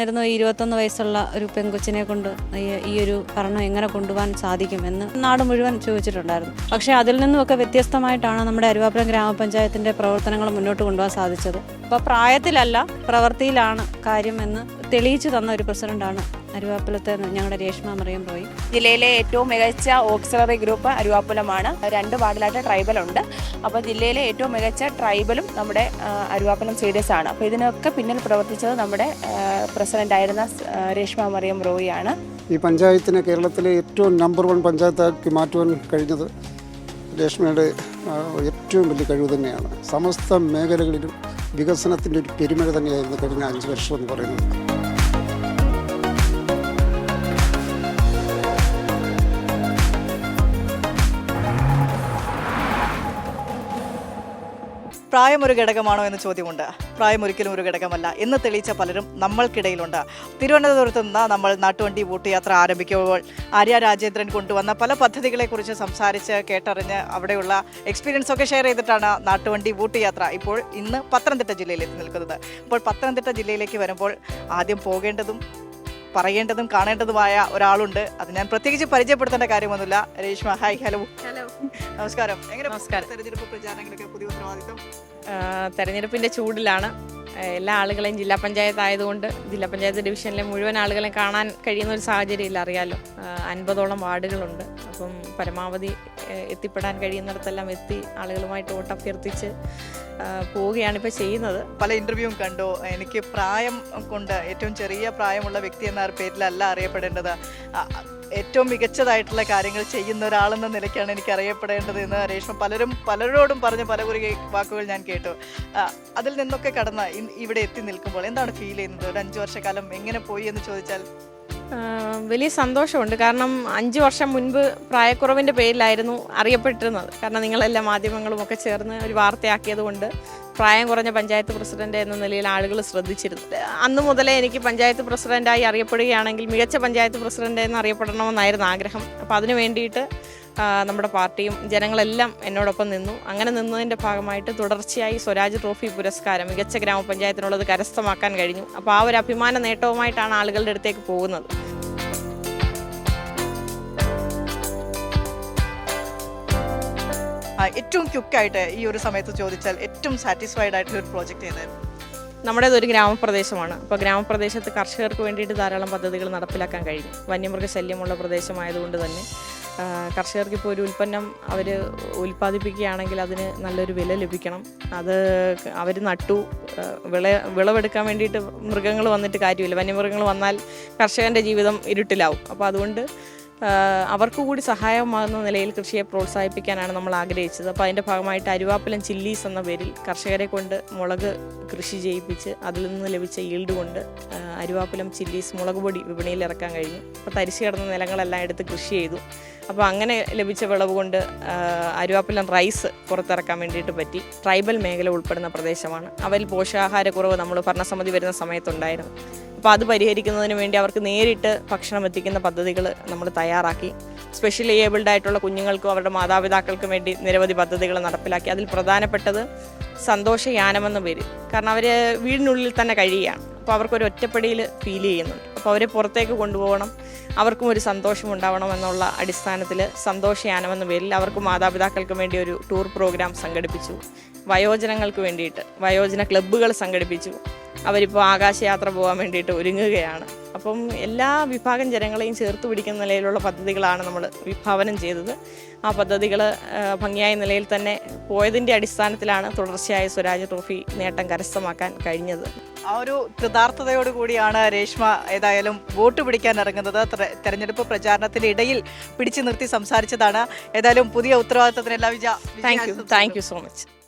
ആയിരുന്നു ഇരുപത്തൊന്ന് വയസ്സുള്ള ഒരു പെൺകൊച്ചിനെ കൊണ്ട് ഈ ഒരു ഭരണം എങ്ങനെ കൊണ്ടുപോകാൻ സാധിക്കും എന്ന് നാട് മുഴുവൻ ചോദിച്ചിട്ടുണ്ടായിരുന്നു. പക്ഷേ അതിൽ നിന്നുമൊക്കെ വ്യത്യസ്തമായിട്ടാണ് നമ്മുടെ അരുവാപുരം ഗ്രാമപഞ്ചായത്തിന്റെ പ്രവർത്തനങ്ങൾ മുന്നോട്ട് കൊണ്ടുപോകാൻ സാധിച്ചത്. അപ്പോൾ പ്രായത്തിലല്ല പ്രവൃത്തിയിലാണ് കാര്യമെന്ന് തെളിയിച്ചു തന്ന ഒരു പ്രസിഡന്റാണ് അരുവാപ്പുലത്തെ ഞങ്ങളുടെ രേഷ്മ മറിയം പോയി. ജില്ലയിലെ ഏറ്റവും മികച്ച ഓക്സിലറി ഗ്രൂപ്പ് അരുവാപ്പുലമാണ്. രണ്ട് വാർഡിലായിട്ട് ട്രൈബൽ ഉണ്ട്. അപ്പോൾ ജില്ലയിലെ ഏറ്റവും മികച്ച ട്രൈബലും നമ്മുടെ അരുവാപ്പുലം സീഡേഴ്സ് ആണ്. അപ്പോൾ ഇതിനൊക്കെ പിന്നിൽ പ്രവർത്തിച്ചത് നമ്മുടെ പ്രസിഡന്റ് ആയിരുന്ന രേഷ്മ മറിയം റോയിയാണ് ഈ പഞ്ചായത്തിനെ കേരളത്തിലെ ഏറ്റവും നമ്പർ വൺ പഞ്ചായത്താക്കി മാറ്റുവാൻ കഴിഞ്ഞത് രേഷ്മയുടെ ഏറ്റവും വലിയ കഴിവ് തന്നെയാണ്. സമസ്ത മേഖലകളിലും വികസനത്തിന്റെ ഒരു പെരുമഴ തന്നെയായിരുന്നു കഴിഞ്ഞ അഞ്ച് വർഷം എന്ന് പറയുന്നത്. പ്രായം ഒരു ഘടകമാണോ എന്ന ചോദ്യമുണ്ട്. പ്രായം ഒരിക്കലും ഒരു ഘടകമല്ല. എന്ന് തെളിയിച്ച പലരും നമ്മൾക്കിടയിലുണ്ട്. തിരുവനന്തപുരത്ത് നിന്ന് നമ്മൾ നാട്ടുവണ്ടി യാത്ര ആരംഭിക്കുമ്പോൾ ആര്യ രാജേന്ദ്രൻ കൊണ്ടുവന്ന പല പദ്ധതികളെക്കുറിച്ച് സംസാരിച്ച് കേട്ടറിഞ്ഞ് അവിടെയുള്ള എക്സ്പീരിയൻസ് ഒക്കെ ഷെയർ ചെയ്തിട്ടാണ് നാട്ടുവണ്ടി യാത്ര ഇപ്പോൾ ഇന്ന് പത്തനംതിട്ട ജില്ലയിലേക്ക് നിൽക്കുന്നത്. അപ്പോൾ പത്തനംതിട്ട ജില്ലയിലേക്ക് വരുമ്പോൾ ആദ്യം പോകേണ്ടതും പറയേണ്ടതും കാണേണ്ടതുമായ ഒരാളുണ്ട്. അത് ഞാൻ പ്രത്യേകിച്ച് പരിചയപ്പെടുത്തേണ്ട കാര്യമൊന്നുമില്ല. രേഷ്മ ഹായ് ഹലോ ഹലോ നമസ്കാരം. എങ്ങനെ നമസ്കാരം. തെരഞ്ഞെടുപ്പ് പ്രചാരണങ്ങളൊക്കെ പുതിയ ഉത്തരവാദിത്തം തെരഞ്ഞെടുപ്പിന്റെ ചൂടിലാണ്. എല്ലാ ആളുകളെയും ജില്ലാ പഞ്ചായത്ത് ആയതുകൊണ്ട് ജില്ലാ പഞ്ചായത്ത് ഡിവിഷനിലെ മുഴുവൻ ആളുകളെയും കാണാൻ കഴിയുന്ന ഒരു സാഹചര്യമില്ല അറിയാലോ. അൻപതോളം വാർഡുകളുണ്ട്. അപ്പം പരമാവധി എത്തിപ്പെടാൻ കഴിയുന്നിടത്തെല്ലാം എത്തി ആളുകളുമായിട്ട് ആ, പോവുകയാണ് ഇപ്പോൾ ചെയ്യുന്നത്. പല ഇന്റർവ്യൂവും കണ്ടു. എനിക്ക് പ്രായം കൊണ്ട് ഏറ്റവും ചെറിയ പ്രായമുള്ള വ്യക്തി എന്ന പേരിലല്ല അറിയപ്പെടേണ്ടത്. ഏറ്റവും മികച്ചതായിട്ടുള്ള കാര്യങ്ങൾ ചെയ്യുന്ന ഒരാളെന്ന നിലയ്ക്കാണ് എനിക്ക് അറിയപ്പെടേണ്ടത് എന്ന് രേഷ്മ പലരും പലരോടും പറഞ്ഞ പല കുറി വാക്കുകൾ ഞാൻ കേട്ടു. അതിൽ നിന്നൊക്കെ കടന്ന ഇവിടെ എത്തി നിൽക്കുമ്പോൾ എന്താണ് ഫീൽ ചെയ്യുന്നത്? ഒരു അഞ്ചു വർഷക്കാലം എങ്ങനെ പോയി എന്ന് ചോദിച്ചാൽ വലിയ സന്തോഷമുണ്ട്. കാരണം അഞ്ച് വർഷം മുൻപ് പ്രായക്കുറവിന്റെ പേരിലായിരുന്നു അറിയപ്പെട്ടിരുന്നത്. കാരണം നിങ്ങളെല്ലാം മാധ്യമങ്ങളും ഒക്കെ ചേർന്ന് ഒരു വാർത്തയാക്കിയത് കൊണ്ട് പ്രായം കുറഞ്ഞ പഞ്ചായത്ത് പ്രസിഡന്റ് എന്ന നിലയിൽ ആളുകൾ ശ്രദ്ധിച്ചിരുന്നു. അന്ന് മുതലേ എനിക്ക് പഞ്ചായത്ത് പ്രസിഡന്റായി അറിയപ്പെടുകയാണെങ്കിൽ മികച്ച പഞ്ചായത്ത് പ്രസിഡന്റ് എന്ന് അറിയപ്പെടണമെന്നായിരുന്നു ആഗ്രഹം. അപ്പോൾ അതിനു വേണ്ടിയിട്ട് നമ്മുടെ പാർട്ടിയും ജനങ്ങളെല്ലാം എന്നോടൊപ്പം നിന്നു. അങ്ങനെ നിന്നതിന്റെ ഭാഗമായിട്ട് തുടർച്ചയായി സ്വരാജ് ട്രോഫി പുരസ്കാരം മികച്ച ഗ്രാമപഞ്ചായത്തിനുള്ളത് കരസ്ഥമാക്കാൻ കഴിഞ്ഞു. അപ്പോൾ ആ ഒരു അഭിമാന നേട്ടവുമായിട്ടാണ് ആളുകളുടെ അടുത്തേക്ക് പോകുന്നത്. ഏറ്റവും ക്യുക്കായിട്ട് ഈ ഒരു സമയത്ത് ചോദിച്ചാൽ ഏറ്റവും സാറ്റിസ്ഫൈഡ് ആയിട്ടുള്ള ഒരു പ്രോജക്റ്റ് ഏതായിരുന്നു? നമ്മുടേത് ഒരു ഗ്രാമപ്രദേശമാണ്. അപ്പോൾ ഗ്രാമപ്രദേശത്ത് കർഷകർക്ക് വേണ്ടിയിട്ട് ധാരാളം പദ്ധതികൾ നടപ്പിലാക്കാൻ കഴിഞ്ഞു. വന്യമൃഗ ശല്യമുള്ള പ്രദേശമായതുകൊണ്ട് തന്നെ. കർഷകർക്ക് ഇപ്പോൾ ഒരു ഉൽപ്പന്നം അവർ ഉൽപ്പാദിപ്പിക്കുകയാണെങ്കിൽ അതിന് നല്ലൊരു വില ലഭിക്കണം. അത് അവർ നട്ടു. വിള വിളവെടുക്കാൻ വേണ്ടിയിട്ട് മൃഗങ്ങൾ വന്നിട്ട് കാര്യമില്ല. വന്യമൃഗങ്ങൾ വന്നാൽ കർഷകന്റെ ജീവിതം ഇരുട്ടിലാവും. അപ്പോൾ അതുകൊണ്ട് അവർക്ക് കൂടി സഹായമാകുന്ന നിലയിൽ കൃഷിയെ പ്രോത്സാഹിപ്പിക്കാനാണ് നമ്മൾ ആഗ്രഹിച്ചത്. അപ്പോൾ അതിന്റെ ഭാഗമായിട്ട് അരുവാപ്പലം ചില്ലീസ് എന്ന പേരിൽ കർഷകരെ കൊണ്ട് മുളക് കൃഷി ചെയ്യിപ്പിച്ച് അതിൽ നിന്ന് ലഭിച്ച ഈൽഡ് കൊണ്ട് അരുവാപ്പിലം ചില്ലീസ് മുളക് പൊടി വിപണിയിൽ ഇറക്കാൻ കഴിഞ്ഞു. അപ്പോൾ തരിശു കിടന്ന നിലങ്ങളെല്ലാം എടുത്ത് കൃഷി ചെയ്തു. അപ്പോൾ അങ്ങനെ ലഭിച്ച വിളവ് കൊണ്ട് അരുവാപ്പലം റൈസ് പുറത്തിറക്കാൻ വേണ്ടിയിട്ട് പറ്റി. ട്രൈബൽ മേഖല ഉൾപ്പെടുന്ന പ്രദേശമാണ്. അവരിൽ പോഷകാഹാരക്കുറവ് നമ്മൾ ഭരണസമിതി വരുന്ന സമയത്തുണ്ടായിരുന്നു. അപ്പോൾ അത് പരിഹരിക്കുന്നതിന് വേണ്ടി അവർക്ക് നേരിട്ട് ഭക്ഷണം എത്തിക്കുന്ന പദ്ധതികൾ നമ്മൾ തയ്യാറാക്കി. സ്പെഷ്യലി ഏബിൾഡ് ആയിട്ടുള്ള കുഞ്ഞുങ്ങൾക്കും അവരുടെ മാതാപിതാക്കൾക്കും വേണ്ടി നിരവധി പദ്ധതികൾ നടപ്പിലാക്കി. അതിൽ പ്രധാനപ്പെട്ടത് സന്തോഷയാനമെന്ന പേര്. കാരണം അവർ വീടിനുള്ളിൽ തന്നെ കഴിയുകയാണ്. അപ്പോൾ അവർക്കൊരു ഒറ്റപ്പെടിയിൽ ഫീൽ ചെയ്യുന്നുണ്ട്. അപ്പോൾ അവരെ പുറത്തേക്ക് കൊണ്ടുപോകണം. അവർക്കും ഒരു സന്തോഷം ഉണ്ടാവണം എന്നുള്ള അടിസ്ഥാനത്തിൽ സന്തോഷയാനം എന്ന പേരിൽ അവർക്ക് മാതാപിതാക്കൾക്കും വേണ്ടി ഒരു ടൂർ പ്രോഗ്രാം സംഘടിപ്പിച്ചു. വയോജനങ്ങൾക്ക് വേണ്ടിയിട്ട്. വയോജന ക്ലബ്ബുകൾ സംഘടിപ്പിച്ചു. അവരിപ്പോൾ ആകാശയാത്ര പോകാൻ വേണ്ടിയിട്ട് ഒരുങ്ങുകയാണ്. അപ്പം എല്ലാ വിഭാഗം ജനങ്ങളെയും ചേർത്ത് പിടിക്കുന്ന നിലയിലുള്ള പദ്ധതികളാണ് നമ്മൾ വിഭാവനം ചെയ്തത്. ആ പദ്ധതികൾ ഭംഗിയായ നിലയിൽ തന്നെ പോയതിന്റെ അടിസ്ഥാനത്തിലാണ് തുടർച്ചയായ സ്വരാജ് ട്രോഫി നേട്ടം കരസ്ഥമാക്കാൻ കഴിഞ്ഞത്. ആ ഒരു കൃതാർത്ഥതയോട് കൂടിയാണ് രേഷ്മ ഏതായാലും വോട്ട് പിടിക്കാൻ ഇറങ്ങുന്നത്. തെര- തെരഞ്ഞെടുപ്പ് പ്രചാരണത്തിന്റെ ഇടയിൽ പിടിച്ചു നിർത്തി സംസാരിച്ചതാണ്. ഏതായാലും പുതിയ ഉത്തരവാദിത്തത്തിനെല്ലാം വിജയ thank you thank you so much